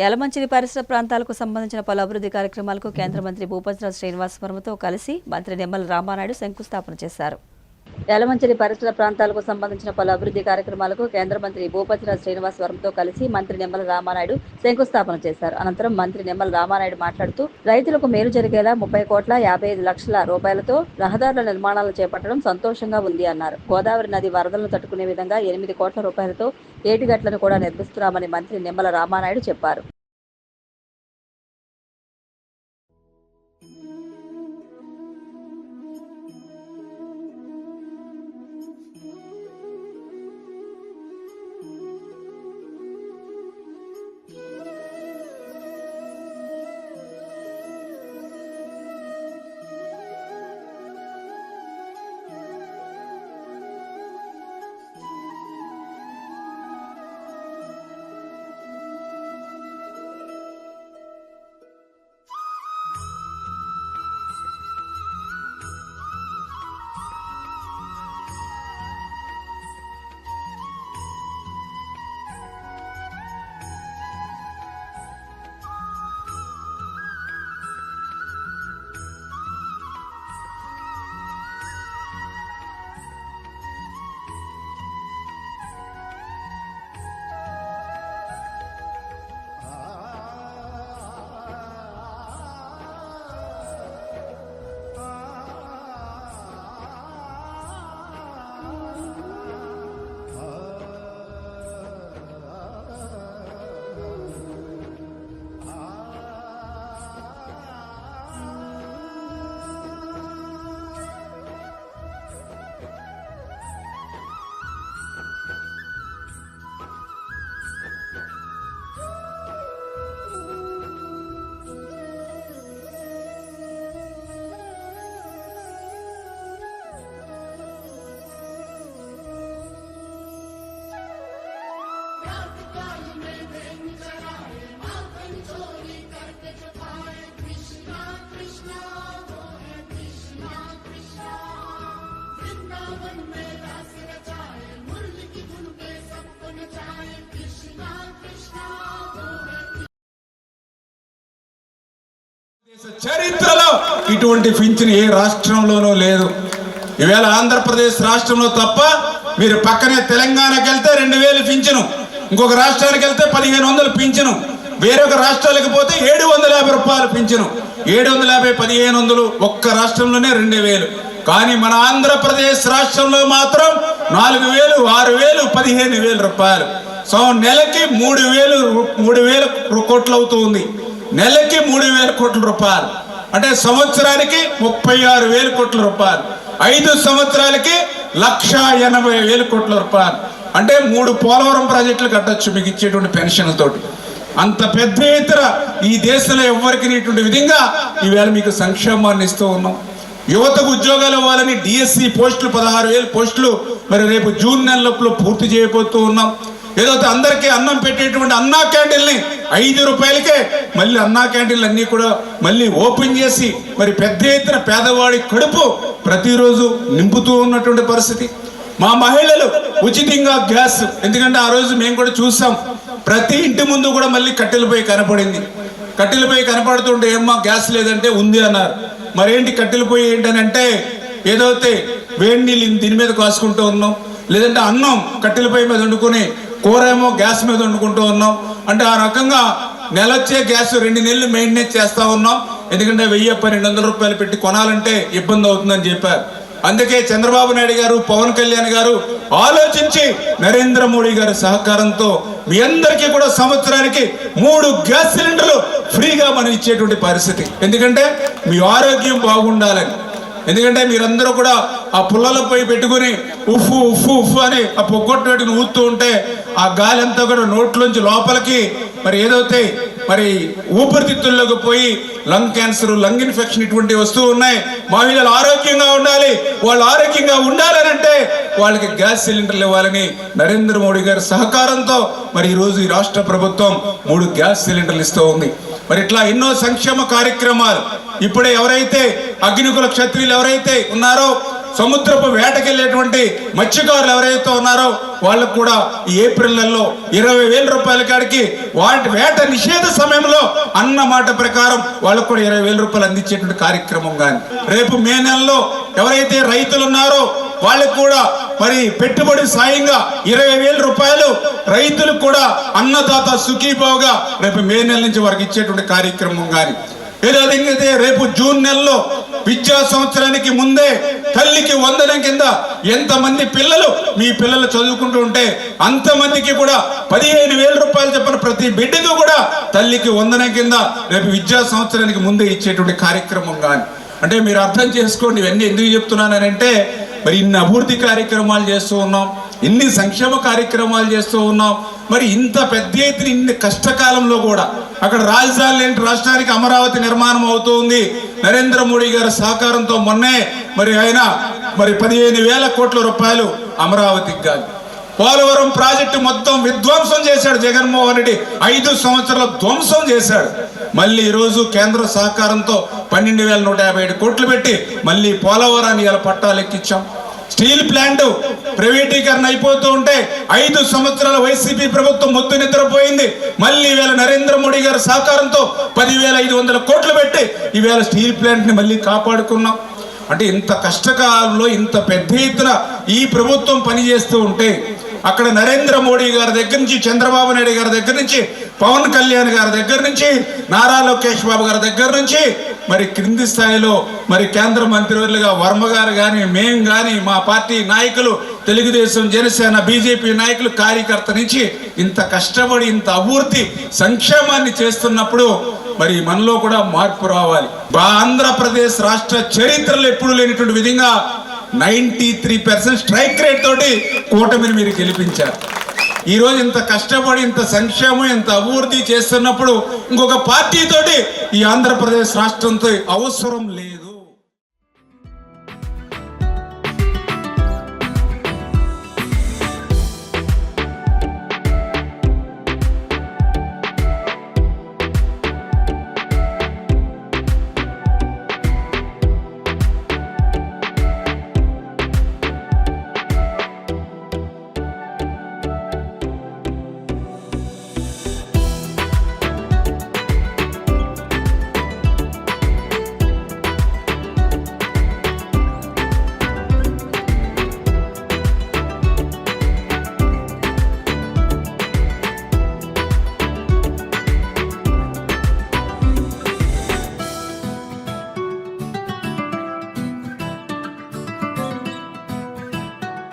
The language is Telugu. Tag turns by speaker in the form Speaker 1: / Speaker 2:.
Speaker 1: యలమంచిలి పరిసర ప్రాంతాలకు సంబంధించిన పలు అభివృద్ధి కార్యక్రమాలకు కేంద్ర మంత్రి భూపతిరాజు శ్రీనివాస్ వర్మతో కలిసి మంత్రి నిమ్మల రామానాయుడు శంకుస్థాపన చేశారు. యలమంచిలి పరిసర ప్రాంతాలకు సంబంధించిన పలు అభివృద్ధి కార్యక్రమాలకు కేంద్ర మంత్రి భూపతిరాజ్ శ్రీనివాస్ వర్మతో కలిసి మంత్రి నిమ్మల రామానాయుడు శంకుస్థాపన చేశారు. అనంతరం మంత్రి నిమ్మల రామానాయుడు మాట్లాడుతూ రైతులకు మేలు జరిగేలా ముప్పై కోట్ల యాభై ఐదు లక్షల రూపాయలతో రహదారుల నిర్మాణాలు చేపట్టడం సంతోషంగా ఉంది అన్నారు. గోదావరి నది వరదలను తట్టుకునే విధంగా ఎనిమిది కోట్ల రూపాయలతో ఏటిగట్లను కూడా నిర్మిస్తున్నామని మంత్రి నిమ్మల రామానాయుడు చెప్పారు.
Speaker 2: చరిత్రలో ఇటువంటి పింఛన్ ఏ రాష్ట్రంలోనూ లేదు. ఈవేళ ఆంధ్రప్రదేశ్ రాష్ట్రంలో తప్ప మీరు పక్కనే తెలంగాణకి వెళ్తే రెండు వేలు పింఛను ఇంకొక రాష్ట్రానికి వెళ్తే పదిహేను వందలు పింఛను వేరొక రాష్ట్రాలకు పోతే ఏడు వందల యాభై రూపాయలు పింఛను ఏడు వందల యాభై పదిహేను వందలు ఒక్క రాష్ట్రంలోనే రెండు వేలు. కానీ మన ఆంధ్రప్రదేశ్ రాష్ట్రంలో మాత్రం నాలుగు వేలు ఆరు వేలు పదిహేను వేలు రూపాయలు. సో నెలకి మూడు వేలు మూడు వేల కోట్లు అవుతుంది నెలకి మూడు వేల కోట్ల రూపాయలు. అంటే సంవత్సరానికి ముప్పై ఆరు వేల కోట్ల రూపాయలు. ఐదు సంవత్సరాలకి లక్ష ఎనభై వేల కోట్ల రూపాయలు. అంటే మూడు పోలవరం ప్రాజెక్టులు కట్టొచ్చు మీకు ఇచ్చేటువంటి పెన్షన్లతోటి అంత పెద్ద ఎత్తున ఈ దేశంలో ఎవరికి ఇటువంటి విధంగా ఈవేళ మీకు సంక్షేమాన్ని ఇస్తూ ఉన్నాం. యువతకు ఉద్యోగాలు ఇవ్వాలని డిఎస్సి పోస్టులు పదహారు వేలు పోస్టులు మరి రేపు జూన్ నెల లోపల పూర్తి చేయబోతూ ఉన్నాం. ఏదో అందరికీ అన్నం పెట్టేటువంటి అన్నా క్యాండిల్ని ఐదు రూపాయలకే మళ్ళీ అన్నా క్యాంటీన్లు అన్నీ కూడా మళ్ళీ ఓపెన్ చేసి మరి పెద్ద ఎత్తున పేదవాడి కడుపు ప్రతిరోజు నింపుతూ ఉన్నటువంటి పరిస్థితి. మా మహిళలు ఉచితంగా గ్యాస్ ఎందుకంటే ఆ రోజు మేము కూడా చూసాం ప్రతి ఇంటి ముందు కూడా మళ్ళీ కట్టెలపై కనపడింది. కట్టెలపై కనపడుతుంటే ఏమ్మా గ్యాస్ లేదంటే ఉంది అన్నారు. మరేంటి కట్టెలపోయి ఏంటని అంటే ఏదైతే వేడి నీళ్ళు దీని మీద కాసుకుంటూ ఉన్నాం లేదంటే అన్నం కట్టెలపై మీద వండుకొని కూరేమో గ్యాస్ మీద వండుకుంటూ ఉన్నాం. అంటే ఆ రకంగా నెలొచ్చే గ్యాస్ రెండు నెలలు మెయింటెనెన్స్ చేస్తూ ఉన్నాం. ఎందుకంటే వెయ్యి పన్నెండు వందల రూపాయలు పెట్టి కొనాలంటే ఇబ్బంది అవుతుందని చెప్పారు. అందుకే చంద్రబాబు నాయుడు గారు పవన్ కళ్యాణ్ గారు ఆలోచించి నరేంద్ర మోడీ గారి సహకారంతో మీ అందరికీ కూడా సంవత్సరానికి మూడు గ్యాస్ సిలిండర్లు ఫ్రీగా మనం ఇచ్చేటువంటి పరిస్థితి. ఎందుకంటే మీ ఆరోగ్యం బాగుండాలని. ఎందుకంటే మీరందరూ కూడా ఆ పుల్లలపై పెట్టుకుని ఉఫ్ఫు ఉఫ్ఫు ఉఫ్ఫు అని ఆ పొగ్గొట్టు పెట్టుకుని ఊదుతూ ఉంటే ఆ గాలి అంతా కూడా నోట్లోంచి లోపలికి మరి ఏదైతే మరి ఊపిరితిత్తుల్లోకి పోయి లంగ్ క్యాన్సర్ లంగ్ ఇన్ఫెక్షన్ ఇటువంటి వస్తువు ఉన్నాయి మహిళలు ఆరోగ్యంగా ఉండాలి వాళ్ళు ఆరోగ్యంగా ఉండాలని అంటే వాళ్ళకి గ్యాస్ సిలిండర్లు ఇవ్వాలని నరేంద్ర మోడీ గారి సహకారంతో మరి ఈ రోజు ఈ రాష్ట్ర ప్రభుత్వం మూడు గ్యాస్ సిలిండర్లు ఇస్తూ ఉంది. మరి ఇట్లా ఎన్నో సంక్షేమ కార్యక్రమాలు. ఇప్పుడే ఎవరైతే అగ్నికుల క్షత్రియులు ఎవరైతే ఉన్నారో సముద్రపు వేటకెళ్ళేటువంటి మత్స్యకారులు ఎవరైతే ఉన్నారో వాళ్ళకు కూడా ఈ ఏప్రిల్ నెలలో ఇరవై వేల రూపాయల కాడికి వాటి వేట నిషేధ సమయంలో అన్న మాట ప్రకారం వాళ్ళకు కూడా ఇరవై వేల రూపాయలు అందించేటువంటి కార్యక్రమం కానీ. రేపు మే నెలలో ఎవరైతే రైతులు ఉన్నారో వాళ్ళకు కూడా మరి పెట్టుబడి సాయంగా ఇరవై వేల రూపాయలు రైతులకు కూడా అన్నదాత సుఖీభావుగా రేపు మే నెల నుంచి వారికి ఇచ్చేటువంటి కార్యక్రమం కానీ. ఏదైతే రేపు జూన్ నెలలో విద్యా సంవత్సరానికి ముందే తల్లికి వందనం కింద ఎంతమంది పిల్లలు మీ పిల్లలు చదువుకుంటూ ఉంటే అంతమందికి కూడా పదిహేను వేల రూపాయలు చెప్పిన ప్రతి బిడ్డకు కూడా తల్లికి వందనం కింద రేపు విద్యా సంవత్సరానికి ముందే ఇచ్చేటువంటి కార్యక్రమం కానీ. అంటే మీరు అర్థం చేసుకోండి ఇవన్నీ ఎందుకు చెప్తున్నానంటే మరి ఇన్ని అభివృద్ధి కార్యక్రమాలు చేస్తూ ఉన్నాం ఇన్ని సంక్షేమ కార్యక్రమాలు చేస్తూ ఉన్నాం మరి ఇంత పెద్ద ఎత్తున ఇన్ని కష్టకాలంలో కూడా అక్కడ రాజధాని లేని రాష్ట్రానికి అమరావతి నిర్మాణం అవుతూ ఉంది. నరేంద్ర మోడీ గారి సహకారంతో మొన్నే మరి ఆయన మరి పదిహేను వేల కోట్ల రూపాయలు అమరావతికి కాదు పోలవరం ప్రాజెక్టు మొత్తం విధ్వంసం చేశాడు జగన్మోహన్ రెడ్డి. ఐదు సంవత్సరాల ధ్వంసం చేశాడు. మళ్ళీ ఈరోజు కేంద్ర సహకారంతో పన్నెండు వేల నూట యాభై ఏడు కోట్లు పెట్టి మళ్ళీ పోలవరాన్ని ఇలా పట్టాలు ఎక్కించాం స్టీల్ ప్లాంట్ ప్రైవేటీకరణ అయిపోతూ ఉంటే ఐదు సంవత్సరాల వైసీపీ ప్రభుత్వం మొద్దు నిద్రపోయింది. మళ్ళీ ఈవేళ నరేంద్ర మోడీ గారి సహకారంతో పదివేల ఐదు వందల కోట్లు పెట్టి ఈవేళ స్టీల్ ప్లాంట్ని మళ్ళీ కాపాడుకున్నాం. అంటే ఇంత కష్టకాలంలో ఇంత పెద్ద ఎత్తున ఈ ప్రభుత్వం పనిచేస్తూ ఉంటే అక్కడ నరేంద్ర మోడీ గారి దగ్గర నుంచి చంద్రబాబు నాయుడు గారి దగ్గర నుంచి పవన్ కళ్యాణ్ గారి దగ్గర నుంచి నారా లోకేష్ బాబు గారి దగ్గర నుంచి మరి క్రింది స్థాయిలో మరి కేంద్ర మంత్రివర్యులుగా వర్మ గారు కానీ మేం కానీ మా పార్టీ నాయకులు తెలుగుదేశం జనసేన బీజేపీ నాయకులు కార్యకర్త నుంచి ఇంత కష్టపడి ఇంత అభివృద్ధి సంక్షేమాన్ని చేస్తున్నప్పుడు మరి మనలో కూడా మార్పు రావాలి. ఆంధ్రప్రదేశ్ రాష్ట్ర చరిత్రలో ఎప్పుడు లేనటువంటి విధంగా ninety three percent strike rate తోటి కూటమిని మీరు గెలిపించారు. ఈరోజు ఇంత కష్టపడి ఇంత సంక్షేమం ఇంత అభివృద్ధి చేస్తున్నప్పుడు ఇంకొక పార్టీతోటి ఈ ఆంధ్రప్రదేశ్ రాష్ట్రంతో అవసరం లేదు.